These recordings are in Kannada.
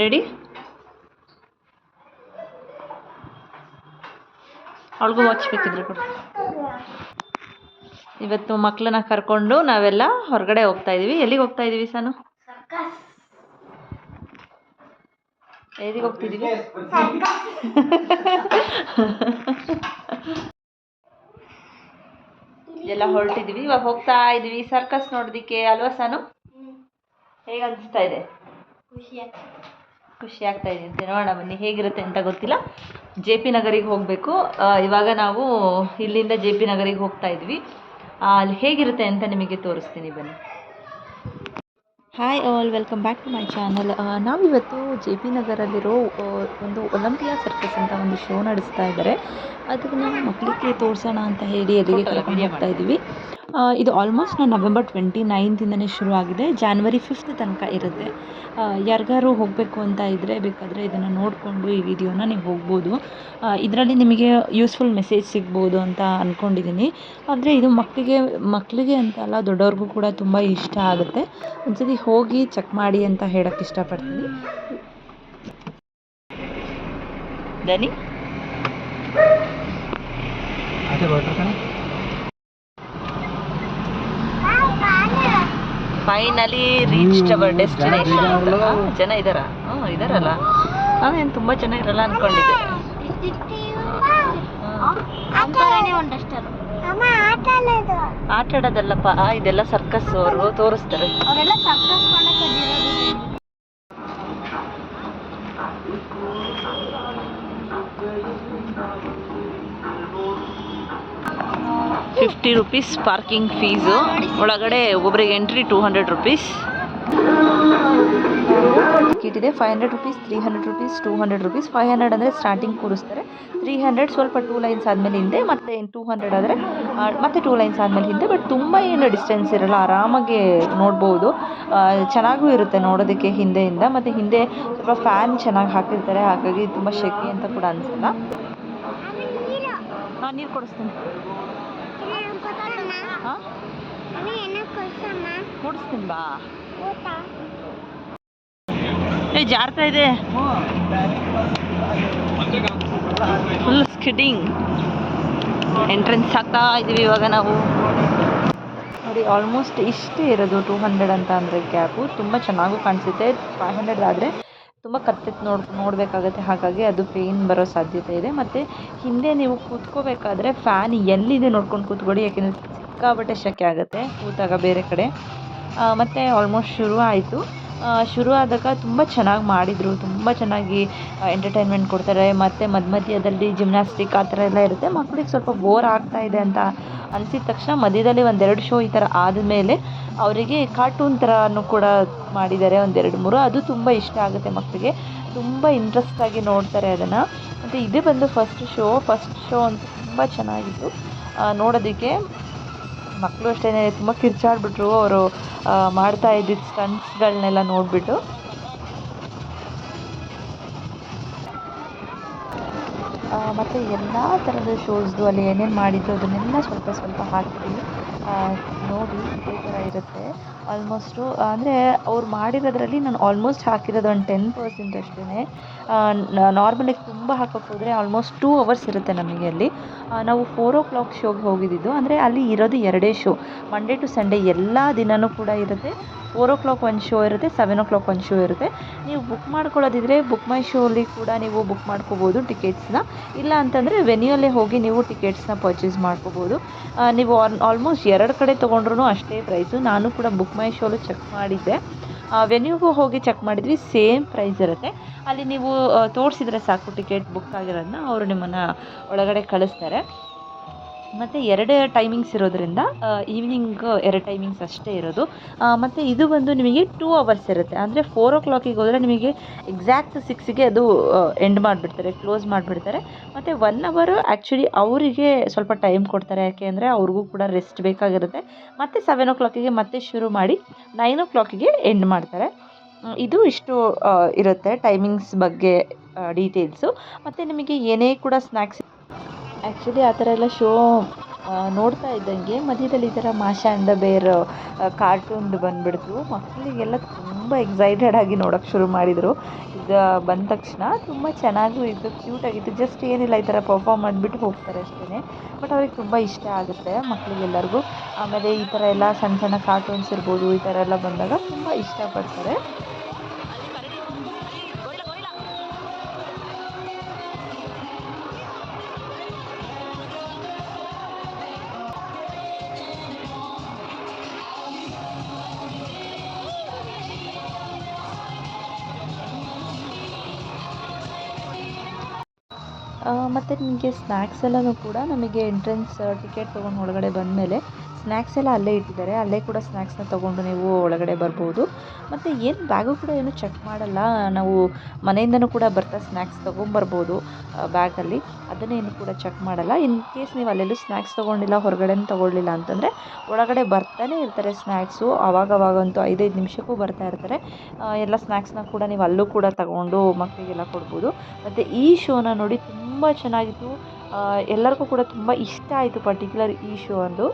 ರೆಡಿ ಅವಳಿಗೂ ವಾಚ್ ಬೇಕಿದ್ರೆ ಕೊಡಿ. ಇವತ್ತು ಮಕ್ಕಳನ್ನ ಕರ್ಕೊಂಡು ನಾವೆಲ್ಲ ಹೊರಗಡೆ ಹೋಗ್ತಾ ಇದೀವಿ. ಎಲ್ಲಿಗೆ ಹೋಗ್ತಾ ಇದೀವಿ ಸಾನು? ಎಲ್ಲಿಗೆ ಹೋಗ್ತಿದೀವಿ ಎಲ್ಲ ಹೊರಟಿದ್ವಿ ಇವಾಗ ಹೋಗ್ತಾ ಇದೀವಿ. ಸರ್ಕಸ್ ನೋಡೋದಿಕ್ಕೆ ಅಲ್ವಾ ಸಾನು? ಹೇಗೆ ಅನಿಸ್ತಾ ಇದೆ? ಖುಷಿ ಆಗ್ತಾ ಇದೆ. ಅಂತ ನೋಡೋಣ ಬನ್ನಿ. ಹೇಗಿರುತ್ತೆ ಅಂತ ಗೊತ್ತಿಲ್ಲ. ಜೆ ಪಿ ನಗರಿಗೆ ಹೋಗಬೇಕು. ಇವಾಗ ನಾವು ಇಲ್ಲಿಂದ ಜೆ ಪಿ ನಗರಿಗೆ ಹೋಗ್ತಾ ಇದ್ವಿ. ಅಲ್ಲಿ ಹೇಗಿರುತ್ತೆ ಅಂತ ನಿಮಗೆ ತೋರಿಸ್ತೀನಿ ಬನ್ನಿ. Hi all welcome back to my channel ನಾವಿವತ್ತು ಜೆ ಪಿ ನಗರಲ್ಲಿರೋ ಒಂದು ಒಲಂಪಿಯಾ ಸರ್ಕಸ್ ಅಂತ ಒಂದು ಶೋ ನಡೆಸ್ತಾ ಇದ್ದಾರೆ. ಅದನ್ನು ಮಕ್ಕಳಿಗೆ ತೋರಿಸೋಣ ಅಂತ ಹೇಳಿ ಅಲ್ಲಿಗೆ ಕರ್ಕೊಂಡು ಹೋಗ್ತಾ ಇದ್ದೀವಿ. ಇದು ಆಲ್ಮೋಸ್ಟ್ ನಾನು ನವೆಂಬರ್ ಟ್ವೆಂಟಿ ನೈನ್ತಿಂದನೇ ಶುರು ಆಗಿದೆ ಜಾನ್ವರಿ ಫಿಫ್ತ್ ತನಕ ಇರುತ್ತೆ. ಯಾರಿಗಾರು ಹೋಗಬೇಕು ಅಂತ ಇದ್ದರೆ ಬೇಕಾದರೆ ಇದನ್ನು ನೋಡಿಕೊಂಡು ಈ ವಿಡಿಯೋನ ನೀವು ಹೋಗ್ಬೋದು. ಇದರಲ್ಲಿ ನಿಮಗೆ ಯೂಸ್ಫುಲ್ ಮೆಸೇಜ್ ಸಿಗ್ಬೋದು ಅಂತ ಅಂದ್ಕೊಂಡಿದ್ದೀನಿ ಆದರೆ ಇದು ಮಕ್ಕಳಿಗೆ ಮಕ್ಕಳಿಗೆ ಅಂತ ಅಲ್ಲ, ದೊಡ್ಡವ್ರಿಗೂ ಕೂಡ ತುಂಬ ಇಷ್ಟ ಆಗುತ್ತೆ. ಒಂದ್ಸತಿ ಹೋಗಿ ಚೆಕ್ ಮಾಡಿ ಅಂತ ಹೇಳೋಕ್ಕೆ ಇಷ್ಟಪಡ್ತೀನಿ. ದನಿ ಫೈನಲಿ ರೀಚ್ ಅವರ್ ಡೆಸ್ಟಿನೇಷನ್ ಜನ ಇದ್ದಾರಾ ಹ್ಞೂ ಇದ್ದಾರಲ್ಲ ನಾವೇನು ತುಂಬ ಜನ ಇರಲ್ಲ ಅಂದ್ಕೊಂಡಿದ್ದೆ ಆಟ ಆಡೋದಲ್ಲಪ್ಪ. ಇದೆಲ್ಲ ಸರ್ಕಸ್ ಅವರು ತೋರಿಸ್ತಾರೆ ಅವರೆಲ್ಲ ಸರ್ಕಸ್ ಮಾಡಕ್ಕೆ ಫಿಫ್ಟಿ ರುಪೀಸ್ ಪಾರ್ಕಿಂಗ್ ಫೀಸು ಒಳಗಡೆ ಒಬ್ಬೊಬ್ಬರಿಗೆ entry two hundred rupees ticket ಇದೆ five hundred rupees three hundred rupees two hundred rupees five hundred ಅಂದರೆ ಸ್ಟಾರ್ಟಿಂಗ್ ಕೂರಿಸ್ತಾರೆ. ತ್ರೀ ಹಂಡ್ರೆಡ್ ಸ್ವಲ್ಪ ಟೂ ಲೈನ್ಸ್ ಆದಮೇಲೆ ಹಿಂದೆ, ಮತ್ತು ಟೂ ಹಂಡ್ರೆಡ್ ಆದರೆ ಮತ್ತೆ ಟೂ ಲೈನ್ಸ್ ಆದಮೇಲೆ ಹಿಂದೆ ಬಟ್ ತುಂಬ ಏನು ಡಿಸ್ಟೆನ್ಸ್ ಇರಲ್ಲ, ಆರಾಮಾಗಿ ನೋಡ್ಬೋದು. ಚೆನ್ನಾಗೂ ಇರುತ್ತೆ ನೋಡೋದಕ್ಕೆ ಹಿಂದೆಯಿಂದ, ಮತ್ತು ಹಿಂದೆ ಸ್ವಲ್ಪ ಫ್ಯಾನ್ ಚೆನ್ನಾಗಿ ಹಾಕಿರ್ತಾರೆ, ಹಾಗಾಗಿ ತುಂಬ ಶೆಕೆ ಅಂತ ಕೂಡ ಅನಿಸಲ್ಲ. ನಾನು ನೀರು ಕೊಡಿಸ್ತೀನಿ. ಹಾಂ? ಕೊಡಿಸ್ತೀನಿ ಬಾ. ಏ ಜಾರ್ತಾ ಇದೆ. ಫುಲ್ ಸ್ಕಿಡಿಂಗ್ ಎಂಟ್ರೆನ್ಸ್ ಆಗ್ತಾ ಇದೀವಿ ಇವಾಗ ನಾವು. ನೋಡಿ ಆಲ್ಮೋಸ್ಟ್ ಇಷ್ಟೇ ಇರೋದು ಟೂ ಹಂಡ್ರೆಡ್ ಅಂತ ಅಂದರೆ ಕ್ಯಾಬು ತುಂಬ ಚೆನ್ನಾಗೂ ಕಾಣಿಸುತ್ತೆ. ಫೈವ್ ಹಂಡ್ರೆಡ್ ಆದರೆ ತುಂಬ ಕತ್ತೆತ್ತು ನೋಡ್ ನೋಡಬೇಕಾಗತ್ತೆ. ಹಾಗಾಗಿ ಅದು ಪೇನ್ ಬರೋ ಸಾಧ್ಯತೆ ಇದೆ. ಮತ್ತು ಹಿಂದೆ ನೀವು ಕೂತ್ಕೋಬೇಕಾದ್ರೆ ಫ್ಯಾನ್ ಎಲ್ಲಿದೆ ನೋಡ್ಕೊಂಡು ಕೂತ್ಕೊಳ್ಳಿ. ಯಾಕೆಂದರೆ ಸಿಕ್ಕಾಬಟ್ಟೆ ಶೆಕೆ ಆಗುತ್ತೆ ಕೂತಾಗ ಬೇರೆ ಕಡೆ. ಮತ್ತು ಆಲ್ಮೋಸ್ಟ್ ಶುರು ಆಯಿತು. ಶುರು ಆದಾಗ ತುಂಬ ಚೆನ್ನಾಗಿ ಮಾಡಿದರು, ತುಂಬ ಚೆನ್ನಾಗಿ ಎಂಟರ್ಟೈನ್ಮೆಂಟ್ ಕೊಡ್ತಾರೆ. ಮತ್ತು ಮಧ್ಯ ಮಧ್ಯದಲ್ಲಿ ಜಿಮ್ನಾಸ್ಟಿಕ್ ಆ ಥರ ಎಲ್ಲ ಇರುತ್ತೆ. ಮಕ್ಳಿಗೆ ಸ್ವಲ್ಪ ಬೋರ್ ಆಗ್ತಾ ಇದೆ ಅಂತ ಅನಿಸಿದ ತಕ್ಷಣ ಮಧ್ಯದಲ್ಲಿ ಒಂದೆರಡು ಶೋ ಈ ಥರ ಆದಮೇಲೆ ಅವರಿಗೆ ಕಾರ್ಟೂನ್ ಥರನೂ ಕೂಡ ಮಾಡಿದ್ದಾರೆ ಒಂದೆರಡು ಮೂರು. ಅದು ತುಂಬ ಇಷ್ಟ ಆಗುತ್ತೆ ಮಕ್ಕಳಿಗೆ ತುಂಬ ಇಂಟ್ರೆಸ್ಟಾಗಿ ನೋಡ್ತಾರೆ ಅದನ್ನು. ಮತ್ತು ಇದೇ ಬಂದು ಫಸ್ಟ್ ಶೋ ಫಸ್ಟ್ ಶೋ ಅಂತೂ ತುಂಬ ಚೆನ್ನಾಗಿತ್ತು. ನೋಡೋದಕ್ಕೆ ಮಕ್ಕಳು ಅಷ್ಟೇ ತುಂಬ ಕಿರ್ಚಾಡ್ಬಿಟ್ರು. ಅವರು ಮಾಡ್ತಾ ಇದ್ದಿದ್ದ ಸ್ಟಂಟ್ಸ್ಗಳನ್ನೆಲ್ಲ ನೋಡಿಬಿಟ್ಟು. ಮತ್ತು ಎಲ್ಲ ಥರದ ಶೋಸ್ದು ಅಲ್ಲಿ ಏನೇನು ಮಾಡಿದ್ದು ಅದನ್ನೆಲ್ಲ ಸ್ವಲ್ಪ ಸ್ವಲ್ಪ ಹಾಕಿದ್ದೀವಿ ಆ, ನೋಡಿ ಇದೇ ಥರ ಇರುತ್ತೆ. ಆಲ್ಮೋಸ್ಟು ಅಂದರೆ ಅವ್ರು ಮಾಡಿರೋದ್ರಲ್ಲಿ ನಾನು ಆಲ್ಮೋಸ್ಟ್ ಹಾಕಿರೋದು ಒಂದು ಟೆನ್ ಪರ್ಸೆಂಟ್ ಅಷ್ಟೇ ನಾರ್ಮಲಾಗಿ ತುಂಬ ಹಾಕೋಕ್ಕೆ ಹೋದರೆ ಆಲ್ಮೋಸ್ಟ್ ಟೂ ಅವರ್ಸ್ ಇರುತ್ತೆ ನಮಗೆ ಅಲ್ಲಿ. ನಾವು ಫೋರ್ ಓ ಕ್ಲಾಕ್ ಶೋಗೆ ಹೋಗಿದ್ದಿದ್ದು ಅಂದರೆ ಅಲ್ಲಿ ಇರೋದು ಎರಡೇ ಶೋ ಮಂಡೇ ಟು ಸಂಡೇ ಎಲ್ಲ ದಿನವೂ ಕೂಡ ಇರುತ್ತೆ. ಫೋರ್ ಓ ಕ್ಲಾಕ್ ಒಂದು ಶೋ ಇರುತ್ತೆ ಸೆವೆನ್ ಓ ಕ್ಲಾಕ್ ಒಂದು ಶೋ ಇರುತ್ತೆ. ನೀವು ಬುಕ್ ಮಾಡ್ಕೊಳ್ಳೋದಿದ್ರೆ ಬುಕ್ ಮೈ ಶೋಲಿ ಕೂಡ ನೀವು ಬುಕ್ ಮಾಡ್ಕೋಬೋದು ಟಿಕೆಟ್ಸ್ನ ಇಲ್ಲ ಅಂತಂದರೆ ವೆನ್ಯೂಲ್ಲೇ ಹೋಗಿ ನೀವು ಟಿಕೆಟ್ಸ್ನ ಪರ್ಚೇಸ್ ಮಾಡ್ಕೋಬೋದು. ನೀವು ಆಲ್ಮೋಸ್ಟ್ ಎರಡು ಕಡೆ ತೊಗೊಂಡ್ರು ಅಷ್ಟೇ ಪ್ರೈಸು ನಾನು ಕೂಡ ಬುಕ್ ಮೈ ಶೋಲು ಚೆಕ್ ಮಾಡಿದ್ದೆ. ವೆನ್ಯೂಗೂ ಹೋಗಿ ಚೆಕ್ ಮಾಡಿದ್ವಿ ಸೇಮ್ ಪ್ರೈಸ್ ಇರುತ್ತೆ. ಅಲ್ಲಿ ನೀವು ತೋರಿಸಿದ್ರೆ ಸಾಕು ಟಿಕೆಟ್ ಬುಕ್ ಆಗಿರೋದನ್ನ, ಅವರು ನಿಮ್ಮನ್ನು ಒಳಗಡೆ ಕಳಿಸ್ತಾರೆ. ಮತ್ತು ಎರಡೇ ಟೈಮಿಂಗ್ಸ್ ಇರೋದ್ರಿಂದ ಈವ್ನಿಂಗ್ ಎರಡು ಟೈಮಿಂಗ್ಸ್ ಅಷ್ಟೇ ಇರೋದು. ಮತ್ತು ಇದು ಬಂದು ನಿಮಗೆ ಟೂ ಅವರ್ಸ್ ಇರುತ್ತೆ. ಅಂದರೆ ಫೋರ್ ಓ ಕ್ಲಾಕಿಗೆ ಹೋದರೆ ನಿಮಗೆ ಎಕ್ಸಾಕ್ಟ್ ಸಿಕ್ಸಿಗೆ ಅದು ಎಂಡ್ ಮಾಡಿಬಿಡ್ತಾರೆ ಕ್ಲೋಸ್ ಮಾಡಿಬಿಡ್ತಾರೆ. ಮತ್ತು ಒನ್ ಅವರು ಆ್ಯಕ್ಚುಲಿ ಅವರಿಗೆ ಸ್ವಲ್ಪ ಟೈಮ್ ಕೊಡ್ತಾರೆ. ಯಾಕೆ ಅಂದರೆ ಅವ್ರಿಗೂ ಕೂಡ ರೆಸ್ಟ್ ಬೇಕಾಗಿರುತ್ತೆ. ಮತ್ತು ಸೆವೆನ್ ಓ ಕ್ಲಾಕಿಗೆ ಮತ್ತೆ ಶುರು ಮಾಡಿ ನೈನ್ ಓ ಕ್ಲಾಕಿಗೆ ಎಂಡ್ ಮಾಡ್ತಾರೆ. ಇದು ಇಷ್ಟು ಇರುತ್ತೆ ಟೈಮಿಂಗ್ಸ್ ಬಗ್ಗೆ ಡೀಟೇಲ್ಸು ಮತ್ತು ನಿಮಗೆ ಏನೇ ಕೂಡ ಸ್ನ್ಯಾಕ್ಸ್ ಆ್ಯಕ್ಚುಲಿ ಆ ಥರ ಎಲ್ಲ ಶೋ ನೋಡ್ತಾ ಇದ್ದಂಗೆ. ಮಧ್ಯದಲ್ಲಿ ಈ ಥರ ಮಾಷಾ ಆ್ಯಂಡ್ ದ ಬೇರ್ ಕಾರ್ಟೂನ್ದು ಬಂದುಬಿಡ್ತು. ಮಕ್ಕಳಿಗೆಲ್ಲ ತುಂಬ ಎಕ್ಸೈಟೆಡ್ ಆಗಿ ನೋಡೋಕ್ಕೆ ಶುರು ಮಾಡಿದರು. ಇದು ಬಂದ ತಕ್ಷಣ ತುಂಬ ಚೆನ್ನಾಗೂ ಇತ್ತು ಕ್ಯೂಟಾಗಿತ್ತು ಜಸ್ಟ್ ಏನಿಲ್ಲ, ಈ ಥರ ಪರ್ಫಾರ್ಮ್ ಮಾಡಿಬಿಟ್ಟು ಹೋಗ್ತಾರೆ ಅಷ್ಟೇ ಬಟ್ ಅವ್ರಿಗೆ ತುಂಬ ಇಷ್ಟ ಆಗುತ್ತೆ ಮಕ್ಕಳಿಗೆಲ್ಲರಿಗೂ. ಆಮೇಲೆ ಈ ಥರ ಎಲ್ಲ ಸಣ್ಣ ಸಣ್ಣ ಕಾರ್ಟೂನ್ಸ್ ಇರ್ಬೋದು, ಈ ಥರ ಎಲ್ಲ ಬಂದಾಗ ತುಂಬ ಇಷ್ಟಪಡ್ತಾರೆ. ಮತ್ತು ನಿಮಗೆ ಸ್ನ್ಯಾಕ್ಸ್ ಎಲ್ಲನೂ ಕೂಡ ನಮಗೆ ಎಂಟ್ರೆನ್ಸ್ ಟಿಕೆಟ್ ತೊಗೊಂಡು ಒಳಗಡೆ ಬಂದಮೇಲೆ ಸ್ನ್ಯಾಕ್ಸ್ ಎಲ್ಲ ಅಲ್ಲೇ ಇಟ್ಟಿದ್ದಾರೆ. ಅಲ್ಲೇ ಕೂಡ ಸ್ನ್ಯಾಕ್ಸ್ನ ತೊಗೊಂಡು ನೀವು ಒಳಗಡೆ ಬರ್ಬೋದು. ಮತ್ತು ಏನು ಬ್ಯಾಗು ಕೂಡ ಏನು ಚೆಕ್ ಮಾಡಲ್ಲ. ನಾವು ಮನೆಯಿಂದನೂ ಕೂಡ ಬರ್ತಾ ಸ್ನ್ಯಾಕ್ಸ್ ತೊಗೊಂಬರ್ಬೋದು ಬ್ಯಾಗಲ್ಲಿ. ಅದನ್ನೇನು ಕೂಡ ಚೆಕ್ ಮಾಡಲ್ಲ. ಇನ್ ಕೇಸ್ ನೀವು ಅಲ್ಲೆಲ್ಲೂ ಸ್ನ್ಯಾಕ್ಸ್ ತೊಗೊಂಡಿಲ್ಲ, ಹೊರಗಡೆನೂ ತೊಗೊಳ್ಳಿಲ್ಲ ಅಂತಂದರೆ ಒಳಗಡೆ ಬರ್ತಾನೆ ಇರ್ತಾರೆ ಸ್ನ್ಯಾಕ್ಸು ಆವಾಗವಾಗಂತೂ ಐದೈದು ನಿಮಿಷಕ್ಕೂ ಬರ್ತಾ ಇರ್ತಾರೆ. ಎಲ್ಲ ಸ್ನ್ಯಾಕ್ಸ್ನ ಕೂಡ ನೀವು ಅಲ್ಲೂ ಕೂಡ ತಗೊಂಡು ಮಕ್ಕಳಿಗೆಲ್ಲ ಕೊಡ್ಬೋದು. ಮತ್ತು ಈ ಶೋನ ನೋಡಿ ತುಂಬ ಚೆನ್ನಾಗಿತ್ತು. ಎಲ್ಲರಿಗೂ ಕೂಡ ತುಂಬ ಇಷ್ಟ ಆಯಿತು ಪರ್ಟಿಕ್ಯುಲರ್ ಈ ಶೋ ಅಂದು.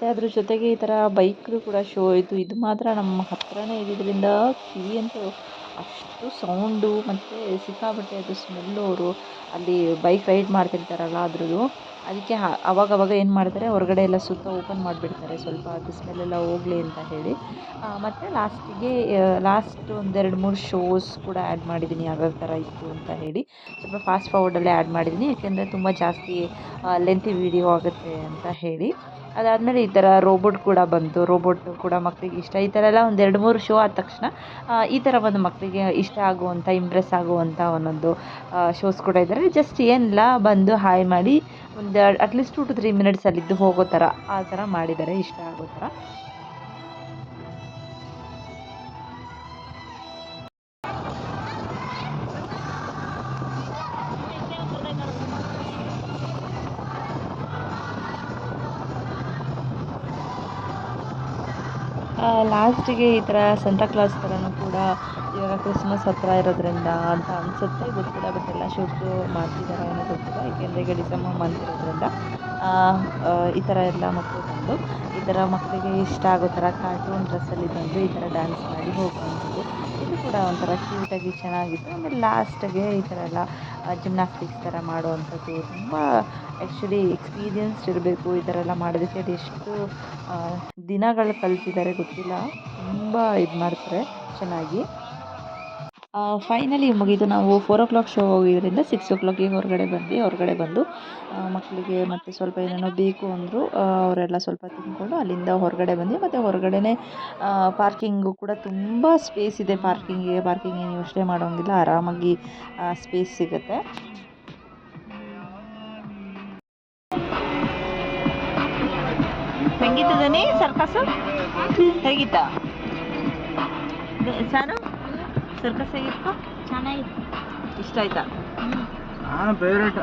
ಮತ್ತು ಅದ್ರ ಜೊತೆಗೆ ಈ ಥರ ಬೈಕ್ದು ಕೂಡ ಶೋ ಇತ್ತು. ಇದು ಮಾತ್ರ ನಮ್ಮ ಹತ್ರನೇ ಇದ್ದಿದ್ದರಿಂದ ಕಿವಿ ಅಂತೂ ಅಷ್ಟು ಸೌಂಡು ಮತ್ತು ಸಿಕ್ಕಾಪಟ್ಟೆ ಅದು ಸ್ಮೆಲ್ಲು ಅವರು ಅಲ್ಲಿ ಬೈಕ್ ರೈಡ್ ಮಾಡ್ತಿರ್ತಾರಲ್ಲ ಅದ್ರದ್ದು. ಅದಕ್ಕೆ ಅವಾಗವಾಗ ಏನು ಮಾಡ್ತಾರೆ ಹೊರಗಡೆ ಎಲ್ಲ ಸುತ್ತ ಓಪನ್ ಮಾಡಿಬಿಡ್ತಾರೆ. ಸ್ವಲ್ಪ ಅದು ಸ್ಮೆಲ್ಲೆಲ್ಲ ಹೋಗಲಿ ಅಂತ ಹೇಳಿ. ಮತ್ತು ಲಾಸ್ಟಿಗೆ ಲಾಸ್ಟ್ ಒಂದೆರಡು ಮೂರು ಶೋಸ್ ಕೂಡ ಆ್ಯಡ್ ಮಾಡಿದ್ದೀನಿ. ಯಾವ್ಯಾವ ಥರ ಇತ್ತು ಅಂತ ಹೇಳಿ. ಸ್ವಲ್ಪ ಫಾಸ್ಟ್ ಫಾರ್ವರ್ಡಲ್ಲೇ ಆ್ಯಡ್ ಮಾಡಿದ್ದೀನಿ. ಯಾಕೆಂದರೆ ತುಂಬ ಜಾಸ್ತಿ ಲೆಂತಿ ವಿಡಿಯೋ ಆಗುತ್ತೆ ಅಂತ ಹೇಳಿ. ಅದಾದಮೇಲೆ ಈ ಥರ ರೋಬೋಟ್ ಕೂಡ ಬಂತು. ರೋಬೋಟ್ ಕೂಡ ಮಕ್ಕಳಿಗೆ ಇಷ್ಟ. ಈ ಥರ ಎಲ್ಲ ಒಂದು ಎರಡು ಮೂರು ಶೋ ಆದ ತಕ್ಷಣ ಈ ಥರ ಒಂದು ಮಕ್ಕಳಿಗೆ ಇಷ್ಟ ಆಗುವಂಥ ಇಂಪ್ರೆಸ್ ಆಗುವಂಥ ಒಂದೊಂದು ಶೋಸ್ ಕೂಡ ಇದ್ದಾರೆ ಜಸ್ಟ್ ಏನಿಲ್ಲ, ಬಂದು ಹಾಯ್ ಮಾಡಿ ಒಂದು at least two two three minutes ಅಲ್ಲಿದ್ದು ಹೋಗೋ ಥರ, ಆ ಥರ ಮಾಡಿದ್ದಾರೆ ಇಷ್ಟ ಆಗೋ ಥರ. ಲಾಸ್ಟಿಗೆ ಈ ಥರ ಸಂತಾ ಥರನೂ ಕೂಡ ಇವಾಗ ಕ್ರಿಸ್ಮಸ್ ಹತ್ರ ಇರೋದ್ರಿಂದ ಅಂತ ಅನಿಸುತ್ತೆ. ಗೊತ್ತಿಲ್ಲ ಬಟ್ ಎಲ್ಲ ಶೂಟ್ಸು ಮಾಡ್ತಿದ್ದಾರೆ ಏನೋ ಗೊತ್ತಿಲ್ಲ. ಏಕೆಂದರೆ ಈಗ ಡಿಸೆಂಬರ್ ಮಂತ್ ಇರೋದ್ರಿಂದ ಈ ಥರ ಎಲ್ಲ ಮಕ್ಕಳು ಬಂದು ಈ ಥರ ಮಕ್ಕಳಿಗೆ ಇಷ್ಟ ಆಗೋ ಥರ ಕಾರ್ಟೂನ್ ಡ್ರೆಸ್ಸಲ್ಲಿ ಬಂದು ಈ ಥರ ಡ್ಯಾನ್ಸ್ ಮಾಡಿ ಹೋಗುವಂಥದ್ದು ಇದು ಕೂಡ ಒಂಥರ ಕ್ಯೂಟಾಗಿ ಚೆನ್ನಾಗಿತ್ತು. ಆಮೇಲೆ ಲಾಸ್ಟಿಗೆ ಈ ಥರ ಎಲ್ಲ ಜಿಮ್ನಾಸ್ಟಿಕ್ಸ್ ಥರ ಮಾಡುವಂಥದ್ದು ತುಂಬ ಆ್ಯಕ್ಚುಲಿ ಎಕ್ಸ್ಪೀರಿಯನ್ಸ್ಡ್ ಇರಬೇಕು ಈ ಥರ ಎಲ್ಲ ಮಾಡೋದಕ್ಕೆ. ಎಷ್ಟು ದಿನಗಳು ಕಲ್ತಿದ್ದಾರೆ ಗೊತ್ತಿಲ್ಲ. ತುಂಬ ಇದು ಮಾಡ್ತಾರೆ ಚೆನ್ನಾಗಿ. ಫೈನಲಿ ಮುಗಿದು ನಾವು ಫೋರ್ ಓ ಕ್ಲಾಕ್ ಶೋ ಹೋಗಿದ್ದರಿಂದ ಸಿಕ್ಸ್ ಓ ಕ್ಲಾಕಿಗೆ ಹೊರಗಡೆ ಬಂದ್ವಿ. ಹೊರಗಡೆ ಬಂದು ಮಕ್ಕಳಿಗೆ ಮತ್ತು ಸ್ವಲ್ಪ ಏನೇನೋ ಬೇಕು ಅಂದರು ಅವರೆಲ್ಲ ಸ್ವಲ್ಪ ತಿಂದ್ಕೊಂಡು ಅಲ್ಲಿಂದ ಹೊರಗಡೆ ಬಂದ್ವಿ. ಮತ್ತು ಹೊರಗಡೆನೇ ಪಾರ್ಕಿಂಗು ಕೂಡ ತುಂಬ ಸ್ಪೇಸ್ ಇದೆ ಪಾರ್ಕಿಂಗಿಗೆ ಪಾರ್ಕಿಂಗ್ ಏನು ಯೋಚನೆ ಮಾಡೋಂಗಿಲ್ಲ. ಆರಾಮಾಗಿ ಸ್ಪೇಸ್ ಸಿಗುತ್ತೆ. ಹೆಂಗಿತ್ತು ಸರ್ಕಸ್? ಹೇಗಿತ್ತಾ? ಸಾರು? ಸರ್ಕಸ್ ಹೇಗಿತ್ತು? ಚೆನ್ನಾಗಿತ್ತು. ಇಷ್ಟ ಆಯ್ತಾ? ಆ ನಾನು ಫೇವ್ರೇಟ್